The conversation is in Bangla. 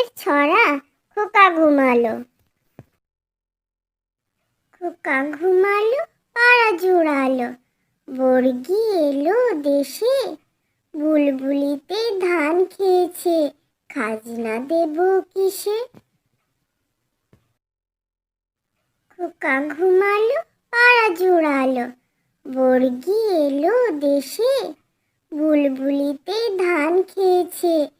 গল্পের ছড়া, খোকা ঘুমালো। খোকা ঘুমালো, পাড়া জোড়ালো। বর্গি এলো দেশে, বুলবুলিতে ধান খেয়েছে। খাজনা দেব কিসে? খোকা ঘুমালো, পাড়া জোড়ালো। বর্গি এলো দেশে, বুলবুলিতে ধান খেয়েছে।